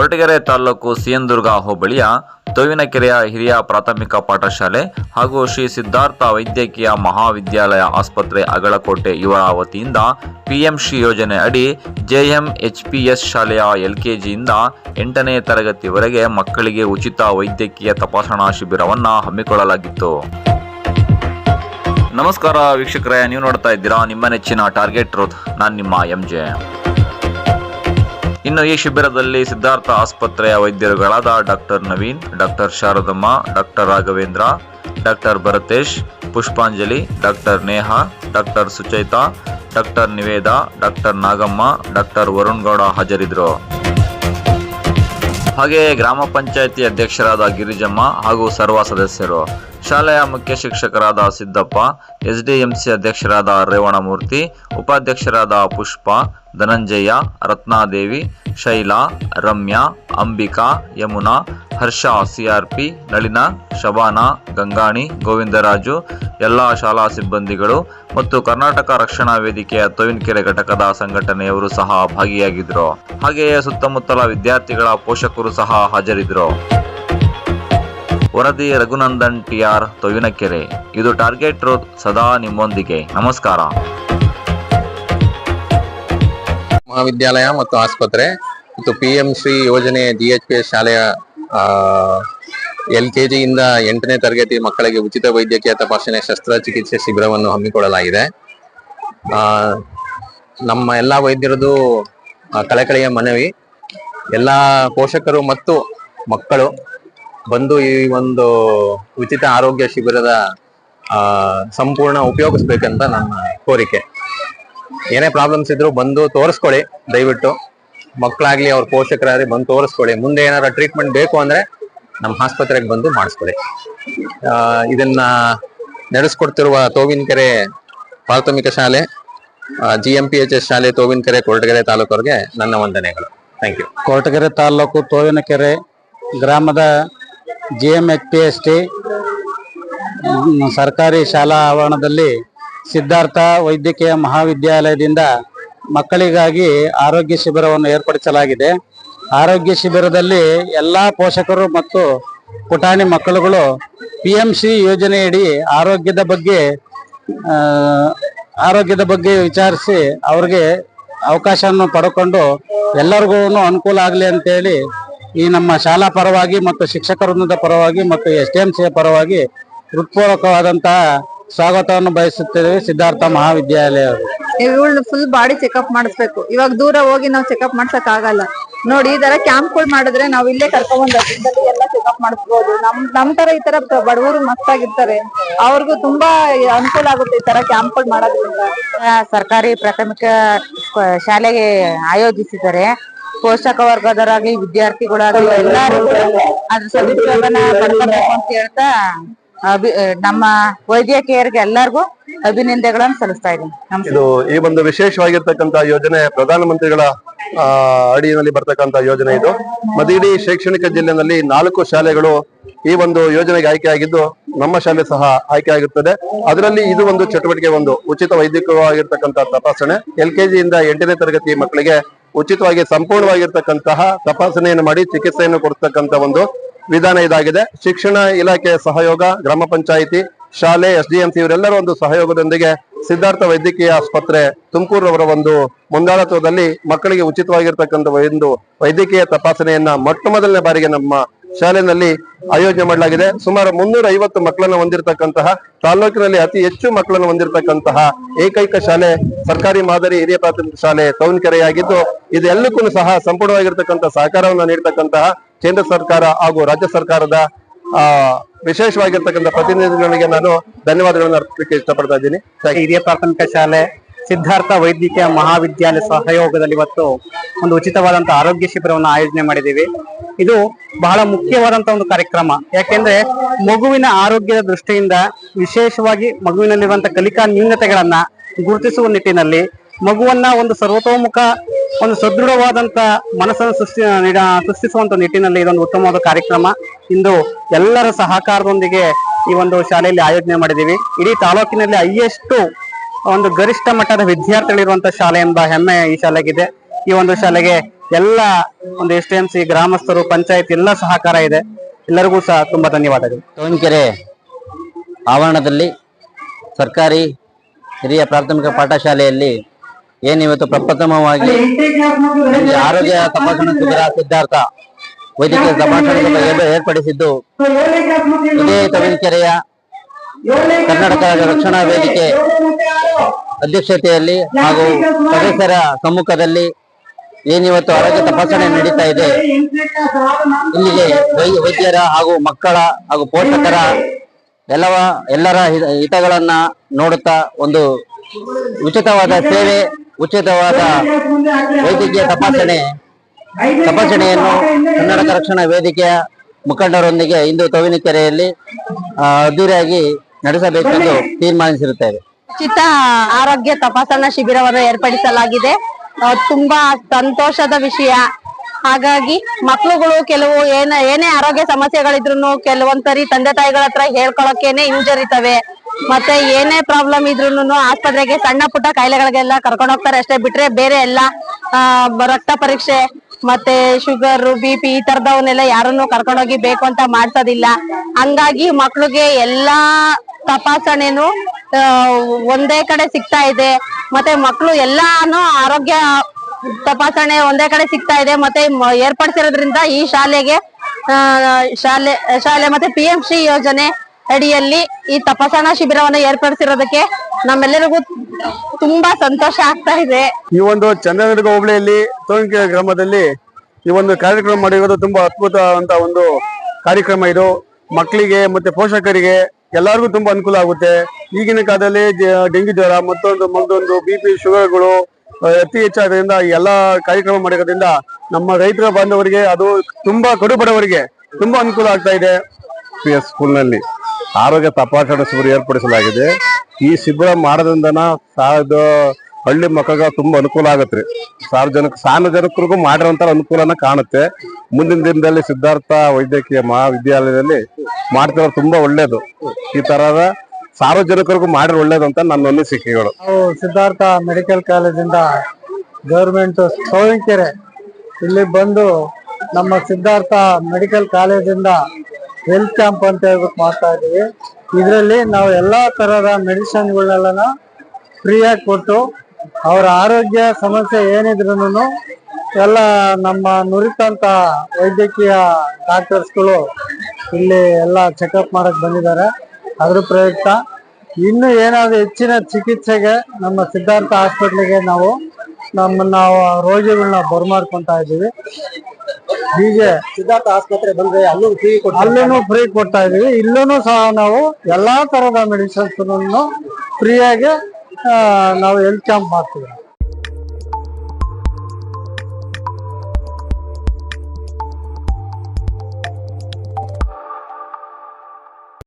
ಕೊರಟಗೆರೆ ತಾಲೂಕು ಸಿಯಂದುರ್ಗ ಹೋಬಳಿಯ ತೋವಿನಕೆರೆಯ ಹಿರಿಯ ಪ್ರಾಥಮಿಕ ಪಾಠಶಾಲೆ ಹಾಗೂ ಶ್ರೀ ಸಿದ್ಧಾರ್ಥ ವೈದ್ಯಕೀಯ ಮಹಾವಿದ್ಯಾಲಯ ಆಸ್ಪತ್ರೆ ಅಗಳಕೋಟೆ ಇವರ ವತಿಯಿಂದ ಪಿಎಂಶ್ರೀ ಯೋಜನೆ ಅಡಿ ಜೆಎಂಎಚ್ಪಿಎಸ್ ಶಾಲೆಯ ಎಲ್ಕೆಜಿಯಿಂದ ಎಂಟನೇ ತರಗತಿವರೆಗೆ ಮಕ್ಕಳಿಗೆ ಉಚಿತ ವೈದ್ಯಕೀಯ ತಪಾಸಣಾ ಶಿಬಿರವನ್ನು ಹಮ್ಮಿಕೊಳ್ಳಲಾಗಿತ್ತು. ನಮಸ್ಕಾರ ವೀಕ್ಷಕರೇ, ನೀವು ನೋಡ್ತಾ ಇದ್ದೀರಾ ನಿಮ್ಮ ನೆಚ್ಚಿನ ಟಾರ್ಗೆಟ್ ರೋತ್ ನಾನು ನಿಮ್ಮ ಎಂ ಜೆ. ಇನ್ನು ಈ ಶಿಬಿರದಲ್ಲಿ ಸಿದ್ಧಾರ್ಥ ಆಸ್ಪತ್ರೆಯ ವೈದ್ಯರುಗಳಾದ doctor Naveen, doctor Sharadamma, doctor Raghavendra, doctor Bharatesh, Pushpanjali, doctor Neha, doctor Suchaita, doctor Niveda, doctor Nagamma, doctor Varun Gowda ಹಾಜರಿದ್ದರು. ಹಾಗೆಯೇ ಗ್ರಾಮ ಪಂಚಾಯಿತಿ ಅಧ್ಯಕ್ಷರಾದ ಗಿರಿಜಮ್ಮ ಹಾಗೂ ಸರ್ವ ಸದಸ್ಯರು, ಶಾಲೆಯ ಮುಖ್ಯ ಶಿಕ್ಷಕರಾದ ಸಿದ್ದಪ್ಪ, ಎಸ್ಡಿಎಂಸಿ ಅಧ್ಯಕ್ಷರಾದ ರೇವಣಮೂರ್ತಿ, ಉಪಾಧ್ಯಕ್ಷರಾದ ಪುಷ್ಪ, ಧನಂಜಯ, ರತ್ನಾದೇವಿ, ಶೈಲಾ, ರಮ್ಯಾ, ಅಂಬಿಕಾ, ಯಮುನಾ ಹರ್ಷ ಸಿಆರ್ಪಿ, ನಳಿನ, ಶಬಾನಾ, ಗಂಗಾಣಿ, ಗೋವಿಂದರಾಜು, ಎಲ್ಲ ಶಾಲಾ ಸಿಬ್ಬಂದಿಗಳು ಮತ್ತು ಕರ್ನಾಟಕ ರಕ್ಷಣಾ ವೇದಿಕೆಯ ತೋವಿನಕೆರೆ ಘಟಕದ ಸಂಘಟನೆಯವರು ಸಹ ಭಾಗಿಯಾಗಿದ್ರು. ಹಾಗೆಯೇ ಸುತ್ತಮುತ್ತಲ ವಿದ್ಯಾರ್ಥಿಗಳ ಪೋಷಕರು ಸಹ ಹಾಜರಿದ್ರು. ವರದಿ ರಘುನಂದನ್ ಟಿಆರ್ ತೊವಿನಕೆರೆ ಇದು ಟಾರ್ಗೆಟ್ ರೋಡ್ ಸದಾ ನಿಮ್ಮೊಂದಿಗೆ. ನಮಸ್ಕಾರ. ಮಹಾವಿದ್ಯಾಲಯ ಮತ್ತು ಆಸ್ಪತ್ರೆ ಮತ್ತು ಪಿ ಎಂ ಶ್ರೀ ಯೋಜನೆ ಜಿ ಎಚ್ ಪಿ ಶಾಲೆಯ ಎಲ್ ಕೆ ಜಿಯಿಂದ ಎಂಟನೇ ತರಗತಿ ಮಕ್ಕಳಿಗೆ ಉಚಿತ ವೈದ್ಯಕೀಯ ತಪಾಸಣೆ ಶಸ್ತ್ರಚಿಕಿತ್ಸೆ ಶಿಬಿರವನ್ನು ಹಮ್ಮಿಕೊಳ್ಳಲಾಗಿದೆ. ನಮ್ಮ ಎಲ್ಲ ವೈದ್ಯರದು ಕಳಕಳಿಯ ಮನವಿ, ಎಲ್ಲ ಪೋಷಕರು ಮತ್ತು ಮಕ್ಕಳು ಬಂದು ಈ ಒಂದು ಉಚಿತ ಆರೋಗ್ಯ ಶಿಬಿರದ ಸಂಪೂರ್ಣ ಉಪಯೋಗಿಸ್ಬೇಕಂತ ನನ್ನ ಕೋರಿಕೆ. ಏನೇ ಪ್ರಾಬ್ಲಮ್ಸ್ ಇದ್ರು ಬಂದು ತೋರಿಸ್ಕೊಳ್ಳಿ, ದಯವಿಟ್ಟು. ಮಕ್ಕಳಾಗ್ಲಿ ಅವ್ರ ಪೋಷಕರಾಗ್ಲಿ ಬಂದು ತೋರಿಸ್ಕೊಳ್ಳಿ. ಮುಂದೆ ಏನಾರ ಟ್ರೀಟ್ಮೆಂಟ್ ಬೇಕು ಅಂದ್ರೆ ನಮ್ಮ ಆಸ್ಪತ್ರೆಗೆ ಬಂದು ಮಾಡಿಸ್ಕೊಳ್ಳಿ. ಇದನ್ನ ನಡೆಸ್ಕೊಡ್ತಿರುವ ತೋವಿನಕೆರೆ ಪ್ರಾಥಮಿಕ ಶಾಲೆ G M P H S ಶಾಲೆ ತೋವಿನಕೆರೆ ಕೊರಟಗೆರೆ ತಾಲೂಕವ್ರಿಗೆ ನನ್ನ ವಂದನೆಗಳು. ಥ್ಯಾಂಕ್ ಯು ಕೊರಟಗೆರೆ ತಾಲೂಕು ತೋವಿನಕೆರೆ ಗ್ರಾಮದ G M H P S T ಸರ್ಕಾರಿ ಶಾಲಾ ಆವರಣದಲ್ಲಿ ಸಿದ್ಧಾರ್ಥ ವೈದ್ಯಕೀಯ ಮಹಾವಿದ್ಯಾಲಯದಿಂದ ಮಕ್ಕಳಿಗಾಗಿ ಆರೋಗ್ಯ ಶಿಬಿರವನ್ನು ಏರ್ಪಡಿಸಲಾಗಿದೆ. ಆರೋಗ್ಯ ಶಿಬಿರದಲ್ಲಿ ಎಲ್ಲಾ ಪೋಷಕರು ಮತ್ತು ಪುಟಾಣಿ ಮಕ್ಕಳುಗಳು ಪಿ ಎಂ ಸಿ ಯೋಜನೆಯಡಿ ಆರೋಗ್ಯದ ಬಗ್ಗೆ ಆರೋಗ್ಯದ ಬಗ್ಗೆ ವಿಚಾರಿಸಿ ಅವ್ರಿಗೆ ಅವಕಾಶವನ್ನು ಪಡ್ಕೊಂಡು ಎಲ್ಲರಿಗೂ ಅನುಕೂಲ ಆಗಲಿ ಅಂತೇಳಿ ಈ ನಮ್ಮ ಶಾಲಾ ಪರವಾಗಿ ಮತ್ತು ಶಿಕ್ಷಕ ವೃಂದದ ಪರವಾಗಿ ಮತ್ತು ಎಸ್ ಟಿ ಎಂ ಸಿಯ ಪರವಾಗಿ ಹೃತ್ಪೂರ್ವಕವಾದಂತಹ ಸ್ವಾಗತವನ್ನು ಬಯಸುತ್ತೇವೆ ಸಿದ್ಧಾರ್ಥ ಮಹಾವಿದ್ಯಾಲಯ ಇವಳು ಫುಲ್ ಬಾಡಿ ಚೆಕಪ್ ಮಾಡಿಸ್ಬೇಕು. ಇವಾಗ ದೂರ ಹೋಗಿ ನಾವು ಚೆಕಪ್ ಮಾಡ್ಸಕ್ ಆಗಲ್ಲ ನೋಡಿ ಈ ತರ ಕ್ಯಾಂಪ್ಗಳು ಮಾಡಿದ್ರೆ ನಾವ್ ಇಲ್ಲೇ ಕರ್ಕೊಂಡ್ ಎಲ್ಲ ಚೆಕಪ್ ಮಾಡಿಸ್ಬೋದು. ನಮ್ ನಮ್ ತರ ಈ ತರ ಬಡವರು ಮಸ್ತಾಗಿರ್ತಾರೆ ಅವ್ರಿಗೂ ತುಂಬಾ ಅನುಕೂಲ ಆಗುತ್ತೆ ಈ ತರ ಕ್ಯಾಂಪ್ಗಳು ಮಾಡೋದ್ರಿಂದ. ಆ, ಸರ್ಕಾರಿ ಪ್ರಾಥಮಿಕ ಶಾಲೆಗೆ ಆಯೋಜಿಸಿದ್ದಾರೆ ಪೋಷಕ ವರ್ಗದವರಾಗ್ಲಿ ವಿದ್ಯಾರ್ಥಿಗಳಾಗ್ಲಿ ಎಲ್ಲಾ ಅದ್ರ ಸದುಪಯೋಗನ ಪಡ್ಕೋಬೇಕು ಅಂತ ಹೇಳ್ತಾ ನಮ್ಮ ವೈದ್ಯಕೀಯರಿಗೆ ಎಲ್ಲರಿಗೂ ಅಭಿನಂದನೆಗಳನ್ನು ಸಲ್ಲಿಸ್ತಾ ಇದ್ದೀನಿ. ಇದು ಈ ಒಂದು ವಿಶೇಷವಾಗಿರ್ತಕ್ಕಂತ ಯೋಜನೆ ಪ್ರಧಾನಮಂತ್ರಿಗಳ ಅಡಿಯಲ್ಲಿ ಬರ್ತಕ್ಕಂತ ಯೋಜನೆ ಇದು. ಇಡೀ ಶೈಕ್ಷಣಿಕ ಜಿಲ್ಲೆನಲ್ಲಿ ನಾಲ್ಕು ಶಾಲೆಗಳು ಈ ಒಂದು ಯೋಜನೆಗೆ ಆಯ್ಕೆಯಾಗಿದ್ದು ನಮ್ಮ ಶಾಲೆ ಸಹ ಆಯ್ಕೆ ಆಗಿರ್ತದೆ ಅದರಲ್ಲಿ ಇದು ಒಂದು ಚಟುವಟಿಕೆ ಒಂದು. ಉಚಿತ ವೈದ್ಯಕೀಯವಾಗಿರ್ತಕ್ಕಂತಹ ತಪಾಸಣೆ ಎಲ್ ಇಂದ ಎಂಟನೇ ತರಗತಿ ಮಕ್ಕಳಿಗೆ ಉಚಿತವಾಗಿ ಸಂಪೂರ್ಣವಾಗಿರ್ತಕ್ಕಂತಹ ತಪಾಸಣೆಯನ್ನು ಮಾಡಿ ಚಿಕಿತ್ಸೆಯನ್ನು ಕೊಡ್ತಕ್ಕಂತ ಒಂದು ವಿಧಾನ ಇದಾಗಿದೆ. ಶಿಕ್ಷಣ ಇಲಾಖೆಯ ಸಹಯೋಗ, ಗ್ರಾಮ ಪಂಚಾಯಿತಿ, ಶಾಲೆ ಎಸ್ ಡಿ ಇವರೆಲ್ಲರ ಒಂದು ಸಹಯೋಗದೊಂದಿಗೆ ಸಿದ್ಧಾರ್ಥ ವೈದ್ಯಕೀಯ ಆಸ್ಪತ್ರೆ ತುಮಕೂರವರ ಒಂದು ಮುಂದಾಳತ್ವದಲ್ಲಿ ಮಕ್ಕಳಿಗೆ ಉಚಿತವಾಗಿರ್ತಕ್ಕಂಥ ಒಂದು ವೈದ್ಯಕೀಯ ತಪಾಸಣೆಯನ್ನ ಮೊಟ್ಟ ಮೊದಲನೇ ಬಾರಿಗೆ ನಮ್ಮ ಶಾಲೆಯಲ್ಲಿ ಆಯೋಜನೆ ಮಾಡಲಾಗಿದೆ. ಸುಮಾರು ಮುನ್ನೂರ ಐವತ್ತು ಮಕ್ಕಳನ್ನು ಹೊಂದಿರತಕ್ಕಂತಹ, ತಾಲೂಕಿನಲ್ಲಿ ಅತಿ ಹೆಚ್ಚು ಮಕ್ಕಳನ್ನು ಹೊಂದಿರತಕ್ಕಂತಹ ಏಕೈಕ ಶಾಲೆ, ಸರ್ಕಾರಿ ಮಾದರಿ ಹಿರಿಯ ಪ್ರಾಥಮಿಕ ಶಾಲೆ ತವನ್ಕೆರೆಯಾಗಿದ್ದು ಇದೆಲ್ಲಕ್ಕೂ ಸಹ ಸಂಪೂರ್ಣವಾಗಿರ್ತಕ್ಕಂಥ ಸಹಕಾರವನ್ನು ನೀಡತಕ್ಕಂತಹ ಕೇಂದ್ರ ಸರ್ಕಾರ ಹಾಗೂ ರಾಜ್ಯ ಸರ್ಕಾರದ ವಿಶೇಷವಾಗಿರ್ತಕ್ಕಂಥ ಪ್ರತಿನಿಧಿಗಳಿಗೆ ನಾನು ಧನ್ಯವಾದಗಳನ್ನು ಅರ್ಪಿಸಲಿಕ್ಕೆ ಇಷ್ಟಪಡ್ತಾ ಇದ್ದೀನಿ. ಹಿರಿಯ ಪ್ರಾಥಮಿಕ ಶಾಲೆ ಸಿದ್ಧಾರ್ಥ ವೈದ್ಯಕೀಯ ಮಹಾವಿದ್ಯಾಲಯ ಸಹಯೋಗದಲ್ಲಿ ಇವತ್ತು ಒಂದು ಉಚಿತವಾದಂತಹ ಆರೋಗ್ಯ ಶಿಬಿರವನ್ನು ಆಯೋಜನೆ ಮಾಡಿದ್ದೀವಿ. ಇದು ಬಹಳ ಮುಖ್ಯವಾದಂತ ಒಂದು ಕಾರ್ಯಕ್ರಮ. ಯಾಕೆಂದ್ರೆ ಮಗುವಿನ ಆರೋಗ್ಯದ ದೃಷ್ಟಿಯಿಂದ ವಿಶೇಷವಾಗಿ ಮಗುವಿನಲ್ಲಿರುವಂತಹ ಕಲಿಕಾ ನ್ಯೂನತೆಗಳನ್ನ ಗುರುತಿಸುವ ನಿಟ್ಟಿನಲ್ಲಿ ಮಗುವನ್ನ ಒಂದು ಸರ್ವತೋಮುಖ, ಒಂದು ಸದೃಢವಾದಂತ ಮನಸ್ಸನ್ನು ಸೃಷ್ಟಿ ಸೃಷ್ಟಿಸುವಂತ ನಿಟ್ಟಿನಲ್ಲಿ ಇದೊಂದು ಉತ್ತಮವಾದ ಕಾರ್ಯಕ್ರಮ. ಇಂದು ಎಲ್ಲರ ಸಹಕಾರದೊಂದಿಗೆ ಈ ಒಂದು ಶಾಲೆಯಲ್ಲಿ ಆಯೋಜನೆ ಮಾಡಿದ್ದೀವಿ. ಇಡೀ ತಾಲೂಕಿನಲ್ಲಿ ಹೈಯೆಸ್ಟ್ ಒಂದು ಗರಿಷ್ಠ ಮಟ್ಟದ ವಿದ್ಯಾರ್ಥಿಗಳಿರುವಂತ ಶಾಲೆ ಎಂಬ ಹೆಮ್ಮೆ ಈ ಶಾಲೆಗಿದೆ. ಈ ಒಂದು ಶಾಲೆಗೆ ಎಲ್ಲ ಒಂದು ಎಸ್ ಟಿ ಎಂ ಸಿ ಗ್ರಾಮಸ್ಥರು, ಪಂಚಾಯತ್ ಎಲ್ಲ ಸಹಕಾರ ಇದೆ. ಎಲ್ಲರಿಗೂ ಸಹ ತುಂಬಾ ಧನ್ಯವಾದಗಳು. ದಾವಣಗೆರೆ ಆವರಣದಲ್ಲಿ ಸರ್ಕಾರಿ ಹಿರಿಯ ಪ್ರಾಥಮಿಕ ಪಾಠಶಾಲೆಯಲ್ಲಿ ಏನಿವತ್ತು ಪ್ರಪ್ರಥಮವಾಗಿ ಈ ಆರೋಗ್ಯ ತಪಾಸಣಾ ಶಿಬಿರ ಸಿದ್ಧಾರ್ಥ ವೈದ್ಯಕೀಯ ತಪಾಸಣೆ ಏರ್ಪಡಿಸಿದ್ದು ಇದೇ ತವೀಕೆರೆಯ ಕರ್ನಾಟಕ ರಕ್ಷಣಾ ವೇದಿಕೆ ಅಧ್ಯಕ್ಷತೆಯಲ್ಲಿ ಹಾಗೂ ಸದಸ್ಯರ ಸಮ್ಮುಖದಲ್ಲಿ ಏನಿವತ್ತು ಆರೋಗ್ಯ ತಪಾಸಣೆ ನಡೀತಾ ಇದೆ. ಇಲ್ಲಿಗೆ ವೈದ್ಯರ ಹಾಗೂ ಮಕ್ಕಳ ಹಾಗೂ ಪೋಷಕರ ಎಲ್ಲವ ಎಲ್ಲರ ಹಿತ- ಹಿತಗಳನ್ನ ನೋಡುತ್ತಾ ಒಂದು ಉಚಿತವಾದ ಸೇವೆ, ಉಚಿತವಾದ ವೈದ್ಯಕೀಯ ತಪಾಸಣೆ, ತಪಾಸಣೆಯನ್ನು ಕನ್ನಡ ರಕ್ಷಣಾ ವೇದಿಕೆಯ ಮುಖಂಡರೊಂದಿಗೆ ಇಂದು ತವಿನಿಕೆರೆಯಲ್ಲಿ ಅದ್ದೂರಿಯಾಗಿ ನಡೆಸಬೇಕೆಂದು ತೀರ್ಮಾನಿಸಿರುತ್ತೇವೆ. ಉಚಿತ ಆರೋಗ್ಯ ತಪಾಸಣಾ ಶಿಬಿರವನ್ನು ಏರ್ಪಡಿಸಲಾಗಿದೆ. ತುಂಬಾ ಸಂತೋಷದ ವಿಷಯ. ಹಾಗಾಗಿ ಮಕ್ಕಳುಗಳು ಕೆಲವು ಏನ, ಏನೇ ಆರೋಗ್ಯ ಸಮಸ್ಯೆಗಳಿದ್ರು ಕೆಲವೊಂದ್ಸರಿ ತಂದೆ ತಾಯಿಗಳ ಹತ್ರ ಹೇಳ್ಕೊಳಕ್ಕೇನೆ ಹಿಂಜರಿತವೆ. ಮತ್ತೆ ಏನೇ ಪ್ರಾಬ್ಲಮ್ ಇದ್ರೂನು ಆಸ್ಪತ್ರೆಗೆ ಸಣ್ಣ ಪುಟ್ಟ ಕಾಯಿಲೆಗಳಿಗೆಲ್ಲ ಕರ್ಕೊಂಡು ಹೋಗ್ತಾರೆ ಅಷ್ಟೇ. ಬಿಟ್ರೆ ಬೇರೆ ಎಲ್ಲ ರಕ್ತ ಪರೀಕ್ಷೆ, ಮತ್ತೆ ಶುಗರ್ ಬಿ ಪಿ ಈ ತರದವನ್ನೆಲ್ಲ ಯಾರನ್ನು ಕರ್ಕೊಂಡೋಗಿ ಬೇಕು ಅಂತ ಮಾಡ್ಸೋದಿಲ್ಲ. ಹಂಗಾಗಿ ಮಕ್ಳಿಗೆ ಎಲ್ಲಾ ತಪಾಸಣೆನು ಒಂದೇ ಕಡೆ ಸಿಗ್ತಾ ಇದೆ. ಮತ್ತೆ ಮಕ್ಳು ಎಲ್ಲಾನು ಆರೋಗ್ಯ ತಪಾಸಣೆ ಒಂದೇ ಕಡೆ ಸಿಗ್ತಾ ಇದೆ. ಮತ್ತೆ ಏರ್ಪಡಿಸಿರೋದ್ರಿಂದ ಈ ಶಾಲೆಗೆ ಶಾಲೆ ಶಾಲೆ ಮತ್ತೆ ಪಿ ಯೋಜನೆ ಅಡಿಯಲ್ಲಿ ಈ ತಪಾಸಣಾ ಶಿಬಿರವನ್ನು ಏರ್ಪಡಿಸಿರೋದಕ್ಕೆ ನಮ್ಮೆಲ್ಲರಿಗೂ ತುಂಬಾ ಸಂತೋಷ ಆಗ್ತಾ ಇದೆ. ಈ ಒಂದು ಚಂದ್ರನದುರ್ಗ ಹೋಬಳಿಯಲ್ಲಿ ತೋಂಕ ಗ್ರಾಮದಲ್ಲಿ ಈ ಒಂದು ಕಾರ್ಯಕ್ರಮ ಮಾಡಿರೋದು ತುಂಬಾ ಅದ್ಭುತ ಅಂತ ಒಂದು ಕಾರ್ಯಕ್ರಮ ಇದು. ಮಕ್ಕಳಿಗೆ ಮತ್ತೆ ಪೋಷಕರಿಗೆ ಎಲ್ಲರಿಗೂ ತುಂಬಾ ಅನುಕೂಲ ಆಗುತ್ತೆ. ಈಗಿನ ಕಾಲದಲ್ಲಿ ಡೆಂಗ್ಯೂ ಡೆಂಗಿ ಜ್ವರ ಮತ್ತೊಂದು ಮತ್ತೊಂದು ಬಿ ಪಿ ಶುಗರ್ಗಳು ಅತಿ ಹೆಚ್ಚಾದ್ರಿಂದ ಎಲ್ಲಾ ಕಾರ್ಯಕ್ರಮ ಮಾಡಿರೋದ್ರಿಂದ ನಮ್ಮ ರೈತರ ಬಾಂಧವರಿಗೆ ಅದು ತುಂಬಾ ಕಡು ಬಡವರಿಗೆ ತುಂಬಾ ಅನುಕೂಲ ಆಗ್ತಾ ಇದೆ. ಸ್ಕೂಲ್ನಲ್ಲಿ ಆರೋಗ್ಯ ತಪಾಸಣಾ ಶಿಬಿರ ಏರ್ಪಡಿಸಲಾಗಿದೆ. ಈ ಶಿಬಿರ ಮಾಡೋದ್ರಿಂದನ ಸಾವಿರದ ಹಳ್ಳಿ ಮಕ್ಕಳಿಗೆ ತುಂಬಾ ಅನುಕೂಲ ಆಗುತ್ತೆ ಸಾರ್ವಜನಿಕ, ಸಾರ್ವಜನಿಕರಿಗೂ ಮಾಡಿರೋಂಥ ಅನುಕೂಲನ ಕಾಣುತ್ತೆ. ಮುಂದಿನ ದಿನದಲ್ಲಿ ಸಿದ್ಧಾರ್ಥ ವೈದ್ಯಕೀಯ ಮಹಾವಿದ್ಯಾಲಯದಲ್ಲಿ ಮಾಡ್ತಿರೋದು ತುಂಬಾ ಒಳ್ಳೇದು. ಈ ತರಹದ ಸಾರ್ವಜನಿಕರಿಗೂ ಮಾಡಿರೋ ಒಳ್ಳೇದು ಅಂತ ನನ್ನ ಅನಿಸಿಕೆಗಳು. ಸಿದ್ಧಾರ್ಥ ಮೆಡಿಕಲ್ ಕಾಲೇಜಿಂದ ಗೌರ್ಮೆಂಟ್ ಸೋವಿಕೆರೆ ಇಲ್ಲಿ ಬಂದು ನಮ್ಮ ಸಿದ್ಧಾರ್ಥ ಮೆಡಿಕಲ್ ಕಾಲೇಜಿಂದ ಹೆಲ್ತ್ ಕ್ಯಾಂಪ್ ಅಂತ ಹೇಳ್ಬಿಟ್ಟು ಮಾಡ್ತಾ ಇದೀವಿ. ಇದರಲ್ಲಿ ನಾವು ಎಲ್ಲಾ ತರಹದ ಮೆಡಿಸಿನ್ಗಳನ್ನೆಲ್ಲ ಫ್ರೀಯಾಗಿ ಕೊಟ್ಟು ಅವರ ಆರೋಗ್ಯ ಸಮಸ್ಯೆ ಏನಿದ್ರು ಎಲ್ಲ ನಮ್ಮ ನುರಿತಂತ ವೈದ್ಯಕೀಯ ಡಾಕ್ಟರ್ಸ್ಗಳು ಇಲ್ಲಿ ಎಲ್ಲ ಚೆಕಪ್ ಮಾಡಕ್ ಬಂದಿದ್ದಾರೆ. ಅದ್ರ ಪ್ರಯುಕ್ತ ಇನ್ನು ಏನಾದ್ರು ಹೆಚ್ಚಿನ ಚಿಕಿತ್ಸೆಗೆ ನಮ್ಮ ಸಿದ್ಧಾರ್ಥ ಹಾಸ್ಪಿಟ್ಲಿಗೆ ನಾವು ನಮ್ಮ ನಾವು ರೋಗಿಗಳನ್ನ ಬರ್ಮಾಡ್ಕೊತಾ ಇದ್ದೀವಿ ಹೀಗೆ ಸಿದ್ಧಾರ್ಥ ಆಸ್ಪತ್ರೆ ಬಂದ್ರೆ ಅಲ್ಲೂ ಫ್ರೀ ಅಲ್ಲೂ ಫ್ರೀ ಕೊಡ್ತಾ ಇದೀವಿ ಇಲ್ಲೂ ಸಹ ನಾವು ಎಲ್ಲಾ ತರದ ಮೆಡಿಸಿನ್ಸ್ ಫ್ರೀಯಾಗಿ ನಾವು ಹೆಲ್ತ್ ಕ್ಯಾಂಪ್ ಮಾಡ್ತೀವಿ.